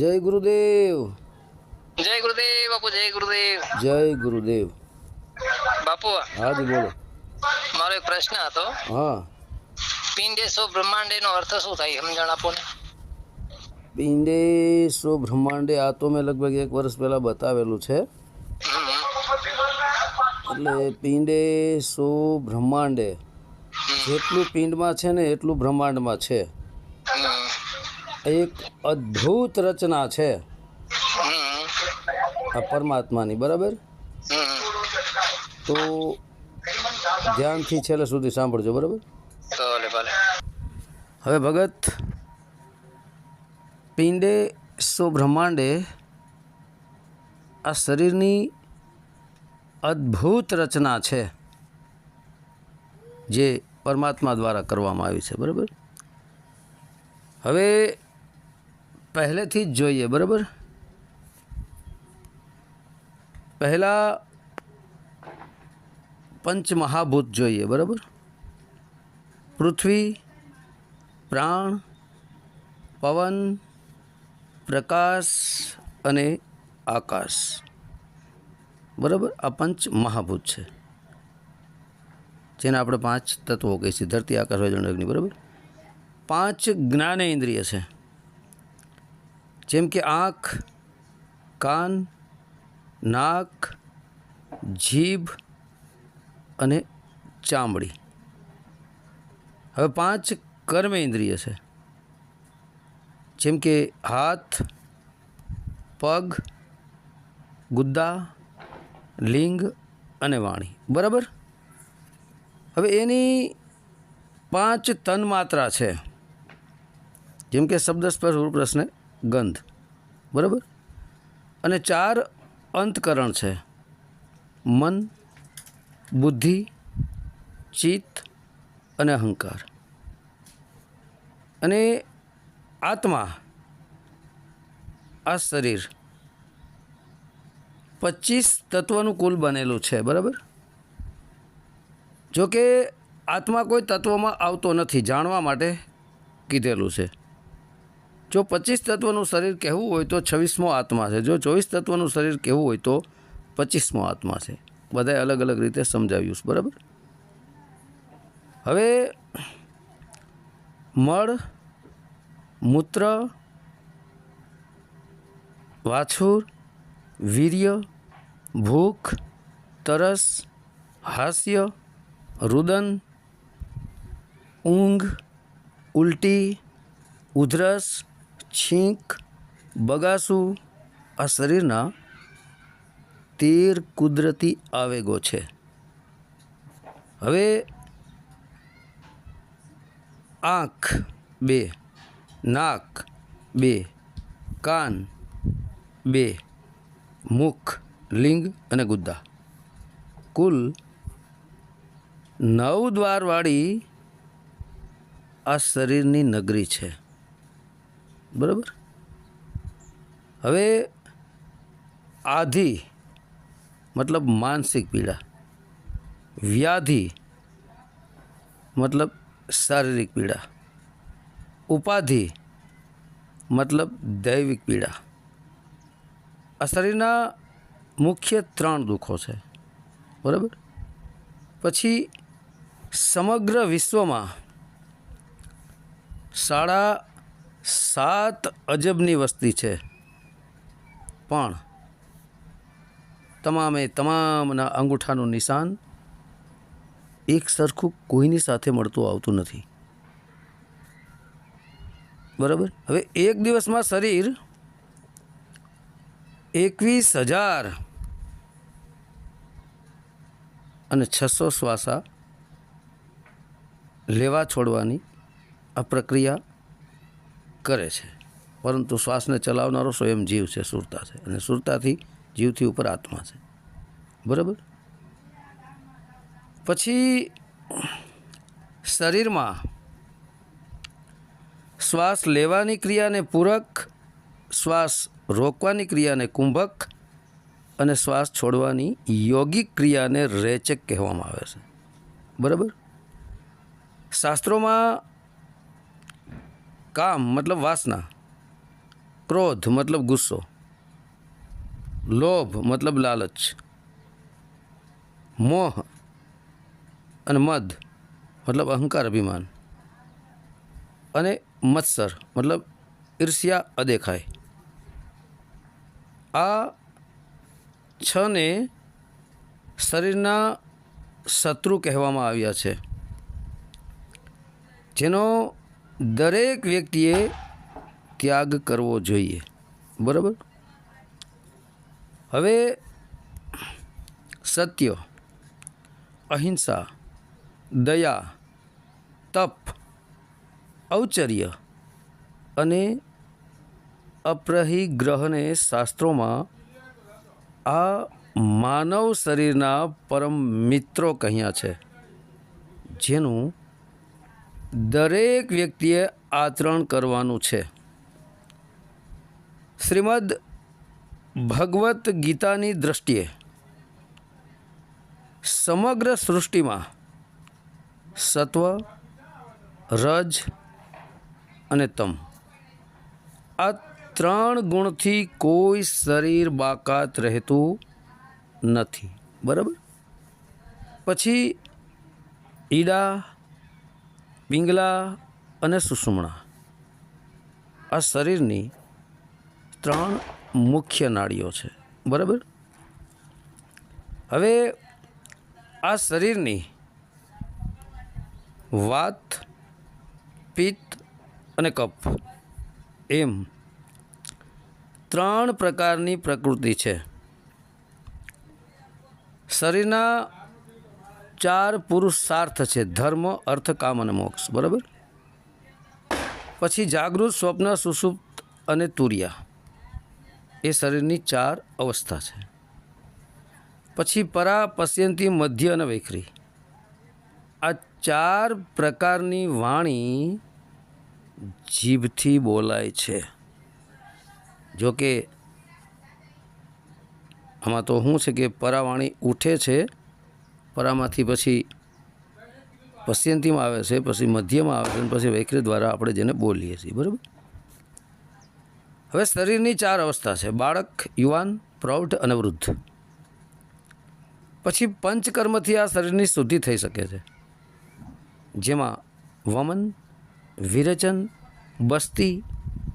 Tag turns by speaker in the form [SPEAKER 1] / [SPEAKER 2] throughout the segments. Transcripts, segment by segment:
[SPEAKER 1] જય ગુરુદેવ.
[SPEAKER 2] જય ગુરુદેવ બાપુ જય ગુરુદેવ.
[SPEAKER 1] જય ગુરુદેવ.
[SPEAKER 2] બાપુ
[SPEAKER 1] હાજી બોલો.
[SPEAKER 2] મારો એક પ્રશ્ન હતો.
[SPEAKER 1] હા.
[SPEAKER 2] પિંડેશો બ્રહ્માંડે નો અર્થ શું થાય સમજણ આપો ને?
[SPEAKER 1] પિંડે સો બ્રહ્માંડે આ તો મેં લગભગ એક વર્ષ પહેલાં બતાવેલું છે. એટલે પિંડે સો બ્રહ્માંડે જેટલું પિંડમાં છે ને એટલું બ્રહ્માંડમાં છે. એક અદ્ભુત રચના છે. આ પરમાત્માની બરાબર? તો ધ્યાનથી છેલ્લે સુધી સાંભળજો બરાબર? હવે ભગત પિંડે સો બ્રહ્માંડે આ શરીરની અદ્ભુત રચના છે જે પરમાત્મા દ્વારા કરવામાં આવી છે બરાબર? હવે પહેલેથી જ જોઈએ, બરાબર? પહેલાં પંચમહાભૂત જોઈએ, બરાબર? પૃથ્વી, પ્રાણ, પવન, પ્રકાશ અને આકાશ. બરાબર? આ પંચ મહાભૂત છે. જેને આપણે પાંચ તત્વો કહીએ છીએ ધરતી, આકાશ વાયુ અગ્નિ, બરાબર? પાંચ જ્ઞાનેન્દ્રિય છે. જેમ કે આંખ, કાન, નાક, જીભ અને ચામડી. હવે પાંચ કર્મેન્દ્રિય છે. જેમ કે હાથ, પગ, ગુદ્દા, લિંગ અને વાણી. બરાબર? હવે એની પાંચ તન્માત્રા છે. જેમ કે શબ્દ સ્પર્શ રૂપ રસને ગંધ. બરાબર? અને ચાર અંતકરણ છે. મન, બુદ્ધિ, ચિત્ત અને અહંકાર. અને આત્મા, આ શરીર. પચીસ તત્વનું કુલ બનેલું છે, બરાબર? જોકે આત્મા કોઈ તત્વમાં આવતો નથી, જાણવા માટે કીધેલું છે. જો પચીસ તત્વનું શરીર કહેવું હોય તો છવ્વીસમો આત્મા છે. જો ચોવીસ તત્વનું શરીર કહેવું હોય તો પચીસમો આત્મા છે. બધાએ અલગ અલગ રીતે સમજાવ્યું છે, બરાબર? હવે મળ, મૂત્ર, વાછુર, વીર્ય, ભૂખ, તરસ, હાસ્ય, રુદન, ઊંઘ, ઉલટી, ઉધરસ છીંક, બગાસું, આ શરીરના તેર કુદરતી આવેગો છે. હવે આંખ બે, નાક બે, કાન બે, મુખ, લિંગ અને ગુદ્દા. કુલ નવ દ્વારવાળી આ શરીરની નગરી છે. બરાબર? હવે આધિ, મતલબ માનસિક પીડા. વ્યાધિ, મતલબ શારીરિક પીડા. ઉપાધિ, મતલબ દૈવિક પીડા. આ શરીરના મુખ્ય ત્રણ દુઃખો છે. બરાબર? પછી સમગ્ર વિશ્વમાં સાડા સાત અજબની વસ્તી છે. પણ તમામે તમામના અંગૂઠાનું નિશાન એક સરખું કોઈની સાથે મળતું આવતું નથી. બરાબર? હવે એક દિવસમાં શરીર એકવીસ હજાર અને છસો શ્વાસા લેવા છોડવાની આ પ્રક્રિયા કરે છે. પરંતુ શ્વાસને ચલાવનારો સ્વયં જીવ છે, સુરતા છે અને સુરતાથી જીવથી ઉપર આત્મા છે. બરાબર? પછી શરીરમાં શ્વાસ લેવાની ક્રિયાને પૂરક, શ્વાસ રોકવાની ક્રિયાને કુંભક અને શ્વાસ છોડવાની યોગિક ક્રિયાને રેચક કહેવામાં આવે છે. બરાબર? શાસ્ત્રોમાં કામ મતલબ વાસના. ક્રોધ મતલબ ગુસ્સો. લોભ મતલબ લાલચ. મોહ અને મદ મતલબ અહંકાર અભિમાન. અને મત્સર મતલબ ઈર્ષ્યા અદેખાય. આ છને શરીરના શત્રુ કહેવામાં આવ્યા છે. જેનો દરેક વ્યક્તિએ ત્યાગ કરવો જોઈએ. બરાબર? હવે સત્ય, અહિંસા, દયા, તપ, ઔચર્ય અને અપ્રહિગ્રહને શાસ્ત્રોમાં આ માનવ શરીરના પરમ મિત્રો કહ્યા છે. જેનું દરેક વ્યક્તિએ આચરણ કરવાનું છે. શ્રીમદ ભગવદ્ ગીતાની દૃષ્ટિએ સમગ્ર સૃષ્ટિમાં સત્વ, રજ અને તમ આ ત્રણ ગુણથી કોઈ શરીર બાકાત રહેતું નથી. બરાબર? પછી ઈડા પિંગલા અને સુષુમણા આ શરીરની ત્રણ મુખ્ય નાડીઓ છે. બરાબર? હવે આ શરીરની વાત, પિત્ત અને કફ એમ ત્રણ પ્રકારની પ્રકૃતિ છે. શરીરના ચાર પુરુષાર્થ છે. ધર્મ, અર્થ, કામ અને મોક્ષ. બરાબર? પછી જાગૃત, સ્વપ્ન, સુષુપ્ત અને તુર્યા. એ શરીરની ચાર અવસ્થા છે. પછી પરા, પશ્યંતી, મધ્ય અને વૈખરી. આ ચાર પ્રકારની વાણી જીભથી બોલાય છે. જોકે આમાં તો શું છે કે પરાવાણી ઉઠે છે પરામાંથી પછી પશ્યંતીમાં આવે છે, પછી મધ્યમાં આવે છે અને પછી વૈખરી દ્વારા આપણે જેને બોલીએ છીએ, બરાબર? હવે શરીરની ચાર અવસ્થા છે, બાળક, યુવાન, પ્રૌઢ અને વૃદ્ધ. પછી પંચકર્મથી આ શરીરની શુદ્ધિ થઈ શકે છે. જેમાં વમન, વિરેચન, બસ્તી,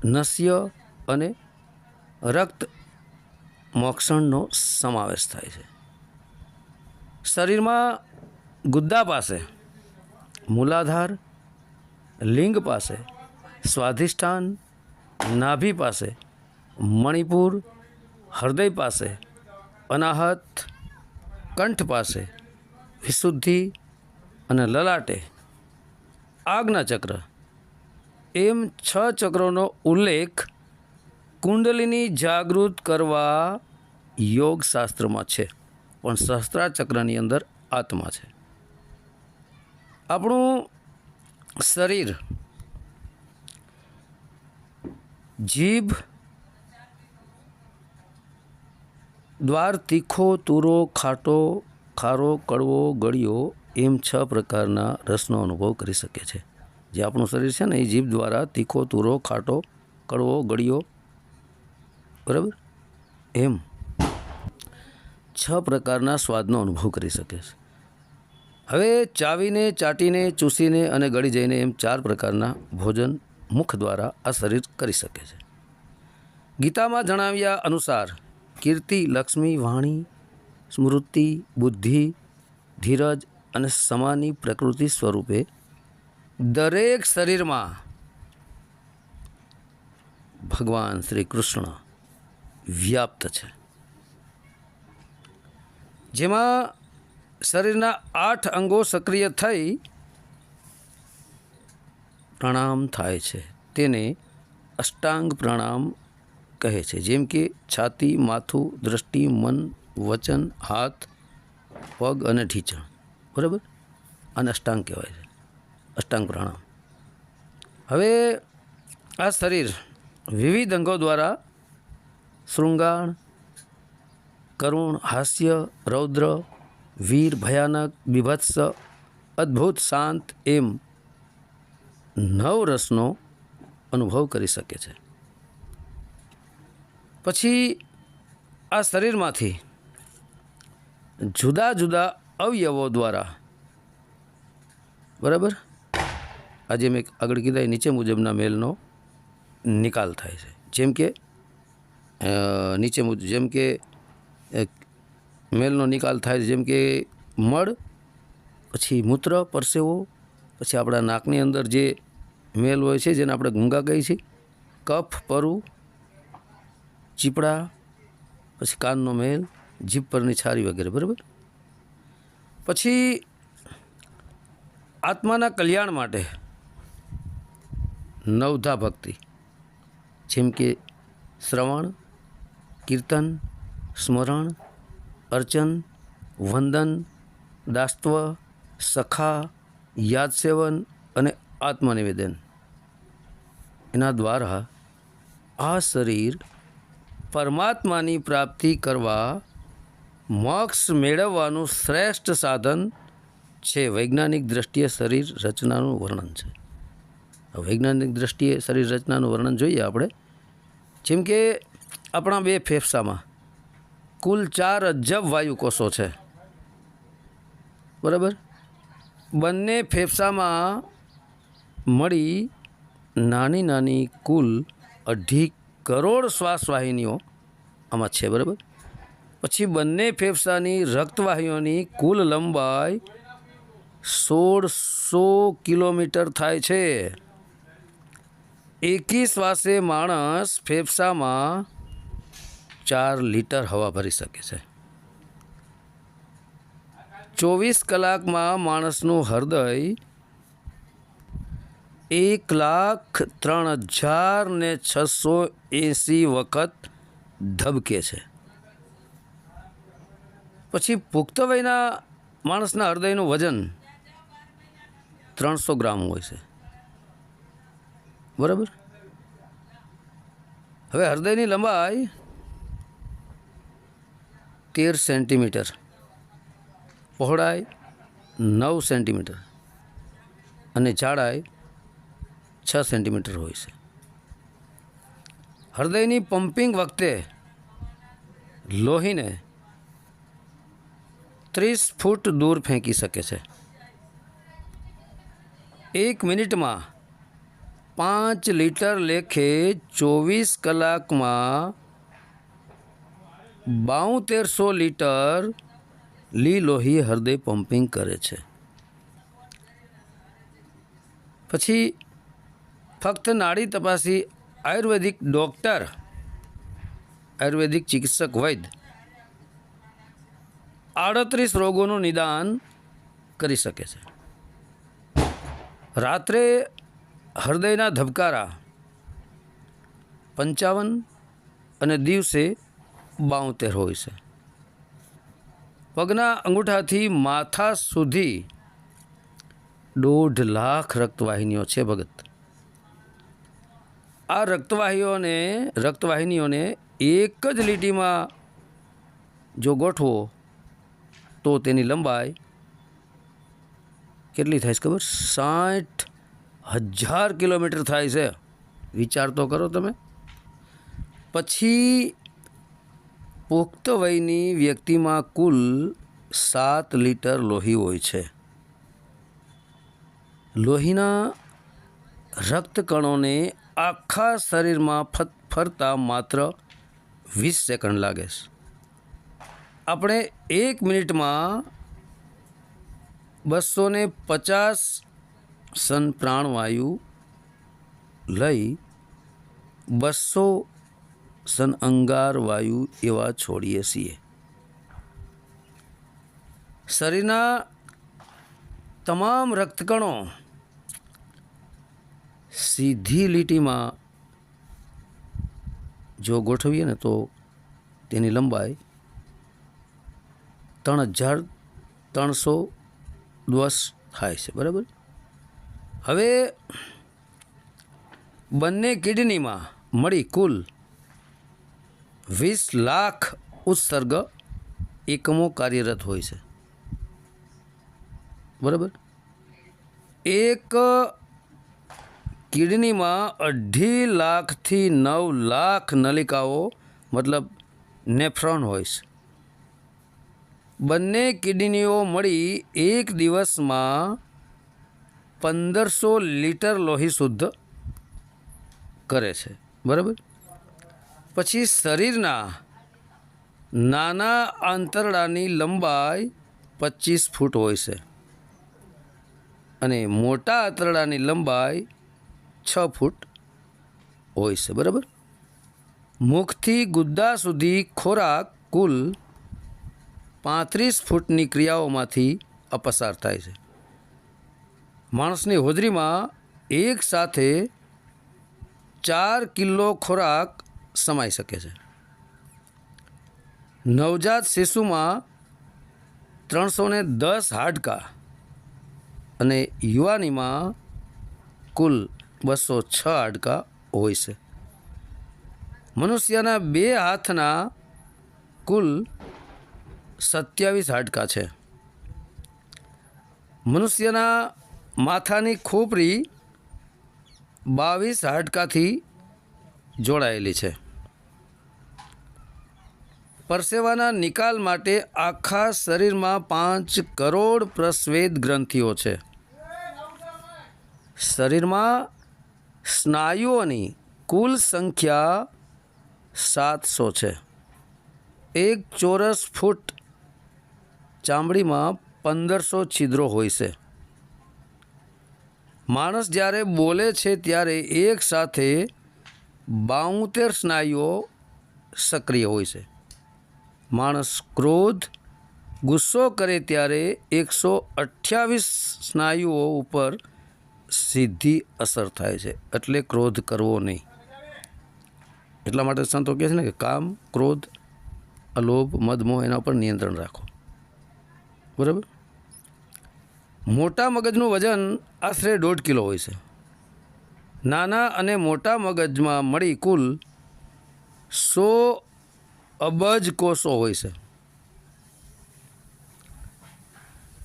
[SPEAKER 1] નસ્ય અને રક્ત મોક્ષણનો સમાવેશ થાય છે. શરીરમાં ગુદ્દા પાસે, મૂલાધાર, લિંગ પાસે, સ્વાધિષ્ઠાન, નાભી પાસે, મણિપુર, હૃદય પાસે, અનાહત, કંઠ પાસે, વિશુદ્ધિ અને લલાટે આજ્ઞા ચક્ર એમ છ ચક્રોનો ઉલ્લેખ કુંડલીની જાગૃત કરવા યોગ શાસ્ત્રમાં છે. પણ સહસ્ત્રા ચક્રની અંદર આત્મા છે. આપણું શરીર જીભ દ્વાર, તીખો, તુરો, ખાટો, ખારો, કડવો, ગળ્યો એમ છ પ્રકારના રસનો અનુભવ કરી શકે છે. જે આપણું શરીર છે ને એ જીભ દ્વારા તીખો, તુરો, ખાટો, કડવો, ગળ્યો, બરાબર? એમ. છ પ્રકારના સ્વાદનો અનુભવ કરી શકે છે. હવે ચાવીને, ચાટીને, ચૂસીને અને ગળી જઈને એમ ચાર પ્રકારના ભોજન મુખ દ્વારા આ શરીર કરી શકે છે. ગીતામાં જણાવ્યા અનુસાર, કીર્તિ, લક્ષ્મી, વાણી, સ્મૃતિ, બુદ્ધિ, ધીરજ અને સમાની પ્રકૃતિ સ્વરૂપે દરેક શરીરમાં ભગવાન શ્રી કૃષ્ણ વ્યાપ્ત છે. જેમાં શરીરના આઠ અંગો સક્રિય થઈ પ્રણામ થાય છે. તેને અષ્ટાંગ પ્રણામ કહે છે. જેમ કે છાતી, માથું, દ્રષ્ટિ, મન, વચન, હાથ, પગ અને ઢીંચણ. બરાબર? અને અષ્ટાંગ કહેવાય છે. અષ્ટાંગ પ્રણામ. હવે આ શરીર વિવિધ અંગો દ્વારા શૃંગાર કરુણ, હાસ્ય, રૌદ્ર, વીર, ભયાનક, બીભત્સ, અદ્ભુત, શાંત એમ નવ રસનો અનુભવ કરી શકે છે. પછી આ શરીરમાંથી જુદા જુદા અવયવો દ્વારા બરાબર? આજે મેં આગળ કીધા એ નીચે મુજબના મેલનો નિકાલ થાય છે. જેમ કે નીચે મુજબ જેમ કે મેલનો નિકાલ થાય છે જેમ કે મળ, પછી મૂત્ર, પરસેવો, પછી આપણા નાકની અંદર જે મેલ હોય છે જેને આપણે ગુંગા કહીએ છીએ, કફ, પરુ, ચીપડા, પછી કાનનો મેલ, જીભ પરની છારી વગેરે, બરાબર? પછી આત્માના કલ્યાણ માટે નવધા ભક્તિ, જેમ કે શ્રવણ, કીર્તન સ્મરણ, અર્ચન, વંદન, દાસ્ત્વ, સખા, યાદસેવન અને આત્મનિવેદન. એના દ્વારા આ શરીર પરમાત્માની પ્રાપ્તિ કરવા મોક્ષ મેળવવાનું શ્રેષ્ઠ સાધન છે. વૈજ્ઞાનિક દ્રષ્ટિએ શરીર રચનાનું વર્ણન છે. વૈજ્ઞાનિક દ્રષ્ટિએ શરીર રચનાનું વર્ણન જોઈએ આપણે. જેમ કે આપણા બે ફેફસામાં કુલ ચાર અજબ વાયુકોષો છે. બરાબર? બંને ફેફસામાં મળી નાની નાની કુલ અઢી કરોડ શ્વાસવાહિનીઓ આમાં છે, બરાબર? પછી બંને ફેફસાની રક્તવાહીઓની કુલ લંબાઈ સોળસો કિલોમીટર થાય છે. એકી શ્વાસે માણસ ફેફસામાં ચાર લીટર હવા ભરી શકે છે. ચોવીસ કલાકમાં માણસનું હૃદય એક લાખ ત્રણ હજાર ને છસો એંસી વખત ધબકે છે. પછી પુખ્ત વયના માણસના હૃદયનું વજન ત્રણસો ગ્રામ હોય છે. બરાબર? હવે હૃદયની લંબાઈ તેર સેન્ટીમીટર. પહોળાઈ નવ સેન્ટીમીટર. અને જાડાઈ છ સેન્ટીમીટર હોય છે. હૃદયની પમ્પિંગ વખતે લોહીને ત્રીસ ફૂટ દૂર ફેંકી શકે છે. એક મિનિટમાં પાંચ લીટર લેખે ચોવીસ કલાકમાં બાઉતેરસો લીટર લી લોહી હૃદય પમ્પિંગ કરે છે. પછી ફક્ત નાડી તપાસી આયુર્વેદિક ડૉક્ટર, આયુર્વેદિક ચિકિત્સક વૈદ્ય આડત્રીસ રોગોનું નિદાન કરી શકે છે. રાત્રે હૃદયના ધબકારા પંચાવન અને દિવસે બાઉતેર હોય છે. પગના અંગૂઠાથી માથા સુધી દોઢ લાખ રક્તવાહિનીઓ છે ભગત. આ રક્તવાહીઓને રક્તવાહિનીઓને એક જ લીટીમાં જો ગોઠવો તો તેની લંબાઈ કેટલી થાય છે ખબર? સાઠ હજાર કિલોમીટર થાય છે. વિચાર તો કરો તમે. પછી પુખ્ત વયની વ્યક્તિમાં કુલ સાત લીટર લોહી હોય છે. લોહીના રક્તકણોને આખા શરીરમાં ફત ફરતા માત્ર વીસ સેકન્ડ લાગે છે. આપણે એક મિનિટમાં બસો ને પચાસ સન પ્રાણવાયુ લઈ બસો સન અંગાર વાયુ એવા છોડીએ છીએ. શરીરના તમામ રક્તકણો સીધી લીટીમાં જો ગોઠવીએ ને તો તેની લંબાઈ ત્રણ હજાર ત્રણસો દસ થાય છે, બરાબર? હવે બંને કિડનીમાં મળી કુલ વીસ લાખ ઉત્સર્ગ એકમો કાર્યરત હોય છે. બરાબર? એક કિડનીમાં અઢી લાખથી નવ લાખ નલિકાઓ, મતલબ નેફ્રોન હોય છે. બંને કિડનીઓ મળી એક દિવસમાં પંદરસો લીટર લોહી શુદ્ધ કરે છે. બરાબર? પછી શરીરના નાના આંતરડાની લંબાઈ પચીસ ફૂટ હોય છે અને મોટા આંતરડાની લંબાઈ છ ફૂટ હોય છે, બરાબર? મુખથી ગુદ્દા સુધી ખોરાક કુલ પાંત્રીસ ફૂટની ક્રિયાઓમાંથી અપસાર થાય છે. માણસની હોજરીમાં એક સાથે ચાર કિલો ખોરાક સમાઈ શકે છે. નવજાત શિશુમાં ત્રણસો ને દસ હાડકા અને યુવાનીમાં કુલ બસો છ હાડકા હોય છે. મનુષ્યના બે હાથના કુલ સત્યાવીસ હાડકા છે. મનુષ્યના માથાની ખોપરી બાવીસ હાડકાથી જોડાયેલી છે. પરસેવાના નિકાલ માટે આખા શરીરમાં પાંચ કરોડ પ્રસ્વેદ ગ્રંથિઓ છે. શરીરમાં સ્નાયુઓની કુલ સંખ્યા સાતસો છે. એક ચોરસ ફૂટ ચામડીમાં પંદરસો છિદ્રો હોય છે. માણસ જ્યારે બોલે છે ત્યારે એક સાથે બાઉતેર સ્નાયુઓ સક્રિય હોય છે. માણસ ક્રોધ, ગુસ્સો કરે ત્યારે એકસો અઠ્યાવીસ સ્નાયુઓ ઉપર સીધી અસર થાય છે. એટલે ક્રોધ કરવો નહીં. એટલા માટે સંતો કહે છે ને કે કામ, ક્રોધ, અલોભ મદમોહ એના ઉપર નિયંત્રણ રાખો. બરાબર? મોટા મગજનું વજન આશરે દોઢ કિલો હોય છે. નાના અને મોટા મગજમાં મળી કુલ સો અબજ કોષો હોય છે.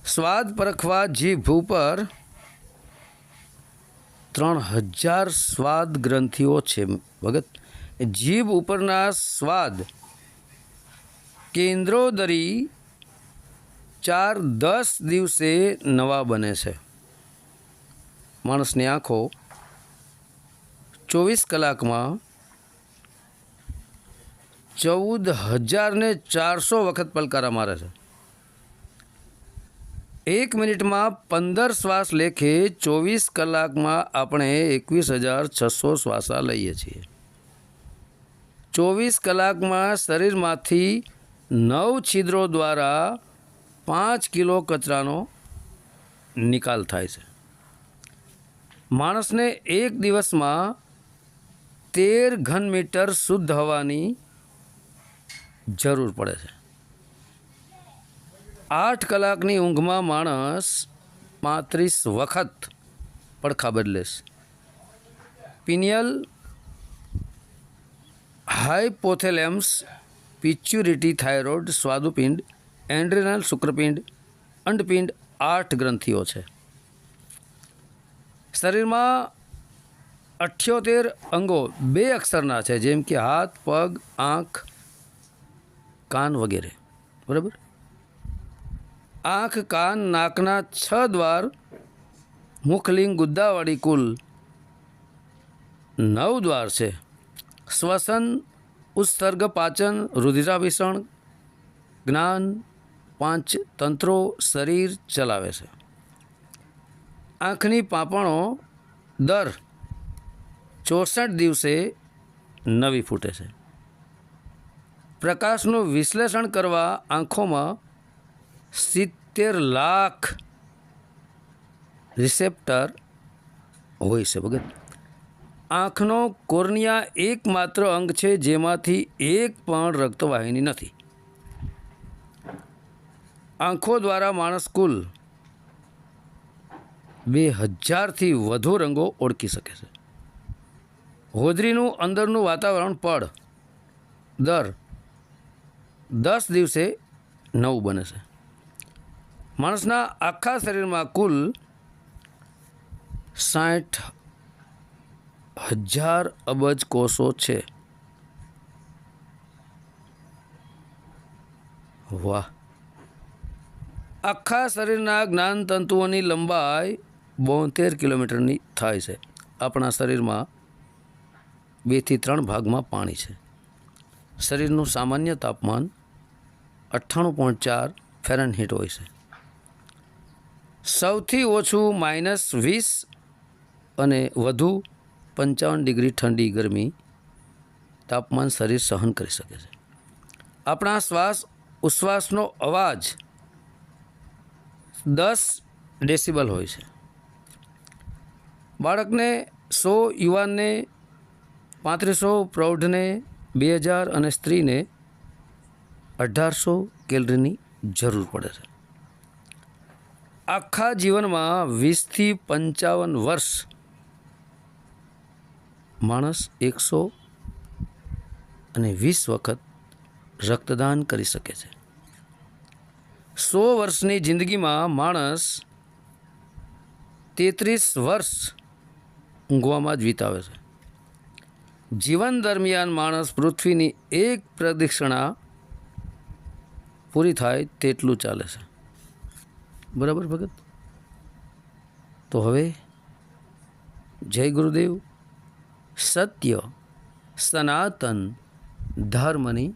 [SPEAKER 1] સ્વાદ પરખવા જીભ ઉપર ત્રણ હજાર સ્વાદ ગ્રંથિઓ છે. ભગત જીભ ઉપરના સ્વાદ કેન્દ્રો દરી ચાર દસ દિવસે નવા બને છે. માણસની આંખો ચોવીસ કલાકમાં ચૌદ હજારને ચારસો વખત પલકારા મારે છે. એક મિનિટમાં પંદર શ્વાસ લેખે ચોવીસ કલાકમાં આપણે એકવીસ હજાર છસો શ્વાસા લઈએ છીએ. ચોવીસ કલાકમાં શરીરમાંથી નવ છિદ્રો દ્વારા પાંચ કિલો કચરાનો નિકાલ થાય છે. માણસને એક દિવસમાં તેર ઘન મીટર શુદ્ધ હવાની જરૂર પડે છે. આઠ કલાકની ઊંઘમાં માણસ પાંત્રીસ વખત પડખા બદલે છે પિનિયલ હાઇપોથેલેમ્સ પિચ્યુરિટી થાઇરોઇડ સ્વાદુપિંડ એન્ડ્રેનલ શુક્રપિંડ, અંડપિંડ આઠ ગ્રંથિઓ છે. શરીરમાં અઠ્યોતેર અંગો બે અક્ષરના છે, જેમ કે હાથ, પગ, આંખ કાન વગેરે. બરાબર? આંખ, કાન, નાકના છ દ્વાર, મુખલિંગ, ગુદ્દાવાળી કુલ નવ દ્વાર છે. શ્વસન, ઉત્સર્ગ, પાચન, રુધિરાભિષણ, જ્ઞાન, પાંચ તંત્રો, શરીર ચલાવે છે. આંખની પાંપણો દર ચોસઠ દિવસે નવી ફૂટે છે. પ્રકાશનું વિશ્લેષણ કરવા આંખોમાં સિત્તેર લાખ રિસેપ્ટર હોય છે ભગત. આંખનો કોર્નિયા એકમાત્ર અંગ છે જેમાંથી એક પણ રક્તવાહિની નથી. આંખો દ્વારા માણસ કુલ બે હજારથી વધુ રંગો ઓળખી શકે છે. હોદરીનું અંદરનું વાતાવરણ પડ, દર દસ દિવસે નવું બને છે. માણસના આખા શરીરમાં કુલ સાઠ હજાર અબજ કોષો છે. વાહ. આખા શરીરના જ્ઞાન તંતુઓની લંબાઈ બોતેર કિલોમીટરની થાય છે. આપણા શરીરમાં બેથી ત્રણ ભાગમાં પાણી છે. શરીરનું સામાન્ય તાપમાન અઠ્ઠાણું પોઈન્ટ ચાર ફેરનહીટ હોય છે. સૌથી ઓછું માઇનસ વીસ અને વધુ પંચાવન ડિગ્રી ઠંડી ગરમી તાપમાન શરીર સહન કરી શકે છે. આપણા શ્વાસ ઉશ્વાસનો અવાજ દસ ડેસિબલ હોય છે. બાળકને સો યુવાનને પાંત્રીસો પ્રૌઢને બે હજાર અને સ્ત્રીને અઢારસો કેલરીની જરૂર પડે છે. આખા જીવનમાં વીસથી પંચાવન વર્ષ માણસ એકસો અને વીસ વખત રક્તદાન કરી શકે છે. સો વર્ષની જિંદગીમાં માણસ તેત્રીસ વર્ષ ઊંઘવામાં જ વિતાવે છે. જીવન દરમિયાન માણસ પૃથ્વીની એક પ્રદક્ષિણા પૂરી થાય તેટલું ચાલે છે. બરાબર ભગત? તો હવે જય ગુરુદેવ. સત્ય સનાતન ધર્મની